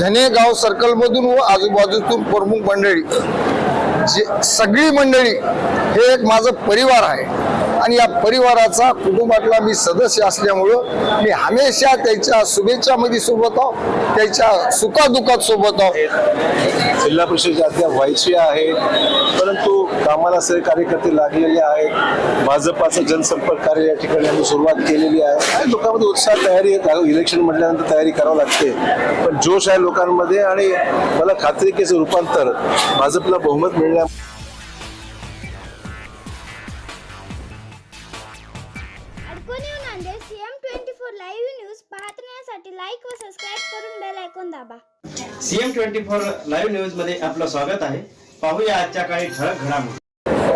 धनेगाव सर्कलमधून व आजूबाजूतून प्रमुख मंडळी जे सगळी मंडळी हे एक माझं परिवार आहे. आणि या परिवाराचा कुटुंबातला मी सदस्य असल्यामुळं मी हमेशा त्याच्या शुभेच्छामध्ये सोबत आहो त्याच्या सुखादुखात सोबत आहो. जिल्हा परिषदेच्या अद्याप व्हायची आहे परंतु कामाला सगळे कार्यकर्ते लागलेले आहेत. भाजपाचं जनसंपर्क कार्य या ठिकाणी आम्ही सुरुवात केलेली आहे. आणि लोकांमध्ये उत्साह तयारी इलेक्शन म्हटल्यानंतर तयारी करावी लागते. पण जोश आहे लोकांमध्ये आणि मला खात्री की रूपांतर भाजपला बहुमत मिळण्या लाईव्ह न्यूज पाहण्यासाठी लाईक व सबस्क्राईब करून बेल ऐकून दाबा. सीएम ट्वेंटी फोर लाईव्ह न्यूजमध्ये आपलं स्वागत आहे. पाहूया आजच्या काही ठळक घडामोडी.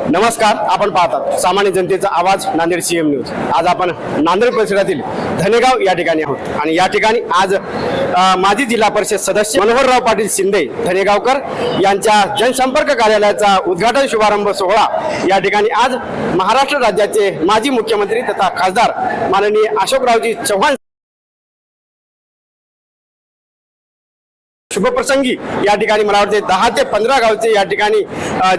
नमस्कार आपण पाहतात सामान्य जनतेचा आवाज नांदेड सीएम न्यूज आज आपण नांदेड परिसरातील धनेगाव या ठिकाणी आहोत. आणि या ठिकाणी आज माजी जिल्हा परिषद सदस्य मनोहरराव पाटील शिंदे धनेगावकर यांच्या जनसंपर्क कार्यालयाचा उद्घाटन शुभारंभ सोहळा या ठिकाणी आज महाराष्ट्र राज्याचे माजी मुख्यमंत्री तथा खासदार माननीय अशोकरावजी चव्हाण शुभप्रसंगी या ठिकाणी मला वाटते दहा ते पंधरा गावचे या ठिकाणी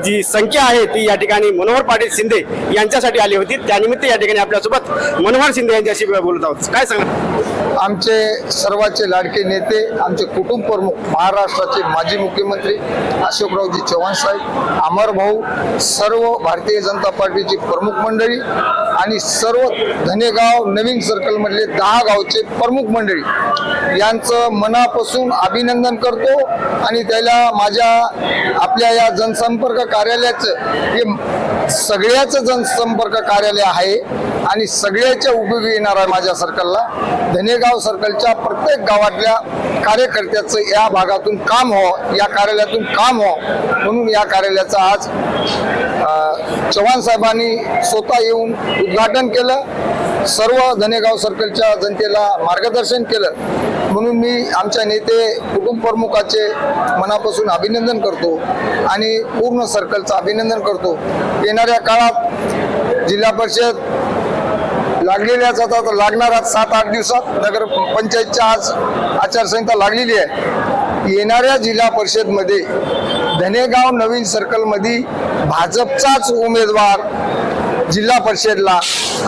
जी संख्या आहे ती या ठिकाणी मनोहर पाटील शिंदे यांच्यासाठी आली होती. त्यानिमित्त या ठिकाणी आपल्यासोबत मनोहर शिंदे यांच्याशी बोलत आहोत. काय सांगणार आमचे सर्वांचे लाडके नेते आमचे कुटुंब प्रमुख महाराष्ट्राचे माजी मुख्यमंत्री अशोकरावजी चव्हाण साहेब अमर भाऊ सर्व भारतीय जनता पार्टीची प्रमुख मंडळी आणि सर्व धनेगाव नवीन सर्कलमधले दहा गावचे प्रमुख मंडळी. यांचं मनापासून अभिनंदन करतो. आणि त्याला माझ्या आपल्या या जनसंपर्क कार्यालयाचं हे सगळ्याचं जनसंपर्क कार्यालय आहे आणि सगळ्याच्या उपयोगी येणार आहे माझ्या सर्कलला. धनेगाव सर्कलच्या प्रत्येक गावातल्या कार्यकर्त्याचं या भागातून काम व्हावं या कार्यालयातून काम व्हावं म्हणून या कार्यालयाचं आज चव्हाण साहेबांनी स्वतः येऊन उद्घाटन केलं. सर्व धनेगाव सर्कलच्या जनतेला मार्गदर्शन केलं. म्हणून मी आमच्या नेते कुटुंब प्रमुखाचे मनापासून अभिनंदन करतो आणि पूर्ण सर्कलचं अभिनंदन करतो. येणाऱ्या काळात जिल्हा परिषद लागलेल्याच आता आता लागणार सात आठ दिवसात. नगर पंचायतच्या आज आचारसंहिता लागलेली आहे. येणाऱ्या जिल्हा परिषदमध्ये धनेगाव नवीन सर्कलमध्ये भाजपचाच उमेदवार जिल्हा परिषदला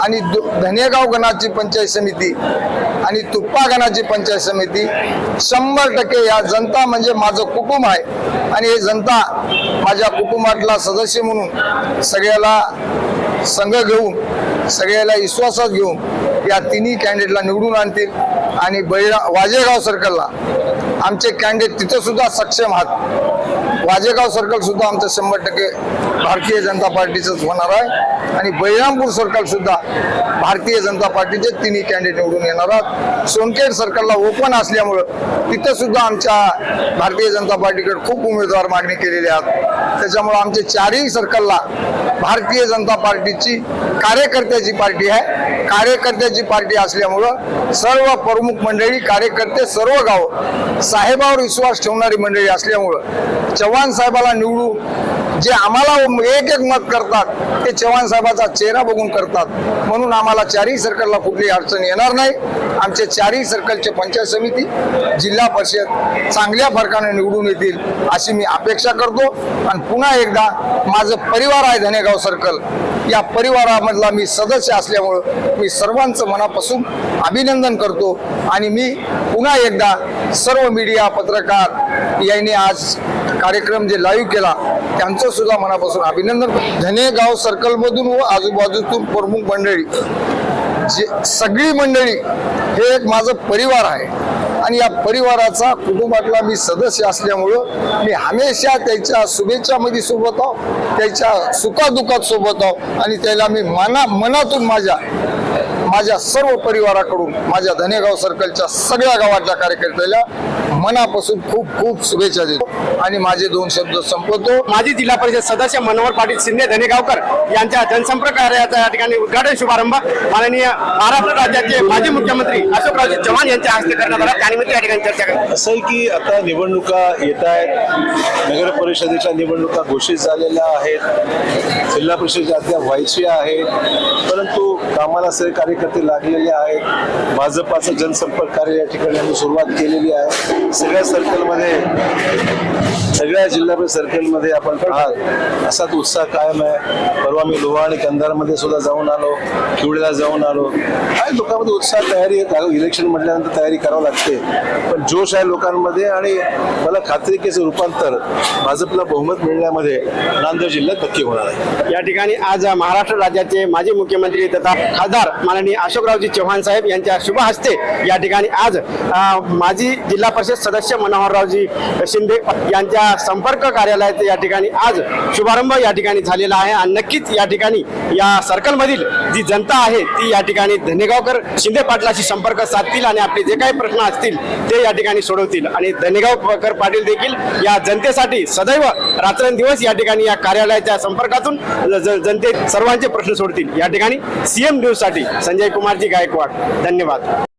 आणि दु- धनेगाव गणाची पंचायत समिती आणि तुप्पा गणाची पंचायत समिती शंभर टक्के या जनता म्हणजे माझं कुटुंब आहे. आणि हे जनता माझ्या कुटुंबातला सदस्य म्हणून सगळ्याला संघ घेऊन सगळ्याला विश्वासात घेऊन या तिन्ही कॅन्डिडेटला निवडून आणतील. आणि बैरा वाजेगाव सर्कलला आमचे कॅन्डिडेट तिथं सुद्धा सक्षम आहात. वाजेगाव सर्कल सुद्धा आमचं शंभर टक्के भारतीय जनता पार्टीचंच होणार आहे. आणि बहिरामपूर सरकार सुद्धा भारतीय जनता पार्टीचे तिन्ही कॅन्डिडेट निवडून येणार आहात. सोनखेड सर्कलला ओपन असल्यामुळं तिथं सुद्धा आमच्या भारतीय जनता पार्टीकडे खूप उमेदवार मागणी केलेली आहेत. त्याच्यामुळं आमच्या चारही सर्कलला भारतीय जनता पार्टीची कार्यकर्त्याची पार्टी आहे. कार्यकर्त्याची पार्टी असल्यामुळं सर्व प्रमुख मंडळी कार्यकर्ते सर्व गाव साहेबावर विश्वास ठेवणारी मंडळी असल्यामुळं चव्हाण साहेबाला निवडू जे आम्हाला एक एक मत करतात ते चव्हाण साहेबाचा चेहरा बघून करतात. म्हणून आम्हाला चारही सर्कलला कुठली अडचण येणार नाही. आमचे चारही सर्कलचे पंचायत समिती जिल्हा परिषद चांगल्या फरकाने निवडून येतील अशी मी अपेक्षा करतो. आणि पुन्हा एकदा माझं परिवार आहे धनेगाव सर्कल या परिवारामधला मी सदस्य असल्यामुळं मी सर्वांचं मनापासून अभिनंदन करतो. आणि मी पुन्हा एकदा सर्व मीडिया पत्रकार यांनी आज कार्यक्रम जे लाईव्ह केला त्यांचं सुद्धा मनापासून अभिनंदन धनेगाव सर्कलमधून व आजूबाजूतून प्रमुख मंडळी जे सगळी मंडळी हे एक माझं परिवार आहे. आणि या परिवाराचा कुटुंबातला मी सदस्य असल्यामुळं मी हमेशा त्याच्या शुभेच्छामध्ये सोबत आहो त्याच्या सुखादुखात सोबत आहो आणि त्याला मी मना मनातून माझ्या माझ्या सर्व परिवाराकडून माझ्या धनेगाव सर्कलच्या सगळ्या गावातल्या कार्यकर्त्याला मनापासून खूप खूप शुभेच्छा देतो. आणि माझे दोन शब्द संपवतो. माजी जिल्हा परिषद सदस्य मनोहर पाटील शिंदे धनेगावकर यांच्या जनसंपर्क कार्यालयाचा या ठिकाणी उद्घाटन शुभारंभ. माननीय महाराष्ट्र राज्याचे माजी मुख्यमंत्री अशोकरावजी चव्हाण यांच्या हस्ते करण्यात आला. त्यानिमित्त या ठिकाणी चर्चा करण्यात असं आहे की आता निवडणुका येत आहेत. नगर परिषदेच्या निवडणुका घोषित झालेल्या आहेत. जिल्हा परिषदेच्या अद्याप व्हायची आहेत. परंतु कामाला सगळे कार्यकर्ते कार्यकर्ते लागलेले आहेत. भाजपाचं जनसंपर्क कार्य या ठिकाणी आम्ही सुरुवात केलेली आहे. सगळ्या सर्कलमध्ये सगळ्या जिल्हा सर्कलमध्ये आपण आहात. असाच उत्साह कायम आहे. परवा मी लोहा आणि कंधारमध्ये सुद्धा जाऊन आलो. किवडेला जाऊन आलो. आणि लोकांमध्ये उत्साह तयारी आहे? इलेक्शन म्हटल्यानंतर तयारी करावी लागते. पण जोश आहे लोकांमध्ये आणि मला खात्री की रूपांतर भाजपला बहुमत मिळण्यामध्ये नांदेड जिल्ह्यात नक्की होणार आहे. या ठिकाणी आज महाराष्ट्र राज्याचे माजी मुख्यमंत्री तथा खासदार माननीय अशोकरावजी चव्हाण साहेब यांच्या शुभ हस्ते या ठिकाणी आज माजी जिल्हा परिषद सदस्य मनोहररावजी शिंदे यांच्या संपर्क कार्यालयात या ठिकाणी आज शुभारंभ या ठिकाणी झालेला आहे. आणि नक्कीच या ठिकाणी या सर्कलमधील जी जनता आहे ती या ठिकाणी धनेगावकर शिंदे पाटलाशी संपर्क साधतील आणि आपले जे काही प्रश्न असतील ते या ठिकाणी सोडवतील. आणि धनेगावकर पाटील देखील या जनतेसाठी सदैव रात्रंदिवस या ठिकाणी या कार्यालयाच्या संपर्कातून जनते सर्वांचे प्रश्न सोडतील. या ठिकाणी सीएम न्यूजसाठी संजय कुमारजी गायकवाड. धन्यवाद.